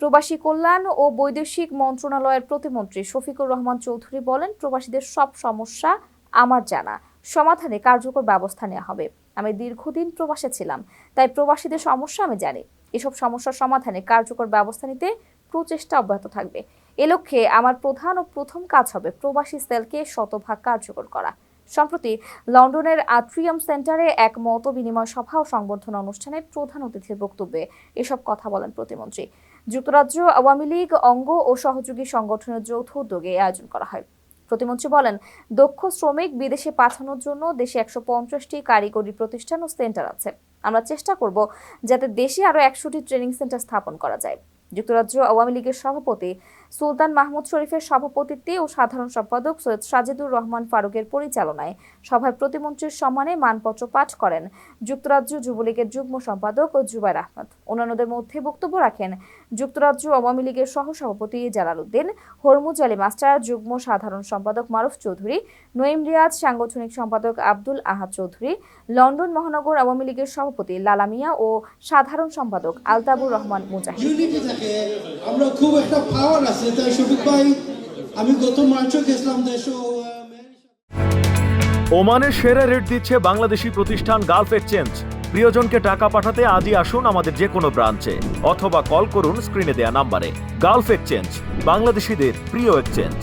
প্রবাসী কল্যাণ ও বৈদেশিক মন্ত্রণালয়ের প্রতিমন্ত্রী শফিকুর রহমান চৌধুরী বলেন, প্রবাসীদের সব সমস্যা আমার জানা। সমাধানে কার্যকর ব্যবস্থা নেওয়া হবে। আমি দীর্ঘদিন প্রবাসে ছিলাম, তাই প্রবাসীদের সমস্যা আমি জানি। এসব সমস্যার সমাধানে কার্যকর ব্যবস্থা নিতে প্রচেষ্টা অব্যাহত থাকবে। এ লক্ষ্যে আমার প্রধান ও প্রথম কাজ হবে প্রবাসী সেলকে শতভাগ কার্যকর করা। সম্প্রতি লন্ডনের আট্রিয়াম সেন্টারে এক মত বিনিময় সভা ও সংবর্ধনা অনুষ্ঠানে প্রধান অতিথির বক্তব্যে এসব কথা বলেন প্রতিমন্ত্রী। যুক্তরাজ্য আওয়ামী লীগ অঙ্গ ও সহযোগী সংগঠনের যৌথ উদ্যোগে আয়োজন করা হয়। প্রতিমন্ত্রী বলেন, দক্ষ শ্রমিক বিদেশে পাঠানোর জন্য দেশে একশো পঞ্চাশটি কারিগরি প্রতিষ্ঠান ও সেন্টার আছে। আমরা চেষ্টা করব যাতে দেশে আরও একশোটি ট্রেনিং সেন্টার স্থাপন করা যায়। যুক্তরাজ্য আওয়ামী লীগের সভাপতি সুলতান মাহমুদ শরীফের সভাপতিত্বে ও সাধারণ সম্পাদক সৈয়দ সাজেদুর রহমান ফারুকের পরিচালনায় সভায় প্রতিমন্ত্রীর সম্মানে মানপত্র পাঠ করেন। যুক্তরাজ্য যুবলীগের যুগ্ম সম্পাদক ও জুবাইর আহমদ। অন্যান্যদের মধ্যে বক্তব্য রাখেন যুক্তরাজ্য আওয়ামী লীগের সহসভাপতি জালাল উদ্দিন, হরমুজ আলী মাস্টার, যুগ্ম সাধারণ সম্পাদক মারুফ চৌধুরী নঈম রিয়াজ, সাংগঠনিক সম্পাদক আব্দুল আহাদ চৌধুরী, লন্ডন মহানগর আওয়ামী লীগের সভাপতি লালা মিয়া ও সাধারণ সম্পাদক আলতাবুর রহমান মুজাহিদ। আমরা খুব একটা পাওয়ার আছে। ভাই। আমি গত মার্চও গেছিলাম দেশ ওমানে সেরা রেট দিচ্ছে বাংলাদেশি প্রতিষ্ঠান গালফ এক্সচেঞ্জ। প্রিয়জনকে টাকা পাঠাতে আজই আসুন আমাদের যে কোনো ব্রাঞ্চে, অথবা কল করুন স্ক্রিনে দেয়া নাম্বারে। গালফ এক্সচেঞ্জ, বাংলাদেশিদের প্রিয় এক্সচেঞ্জ।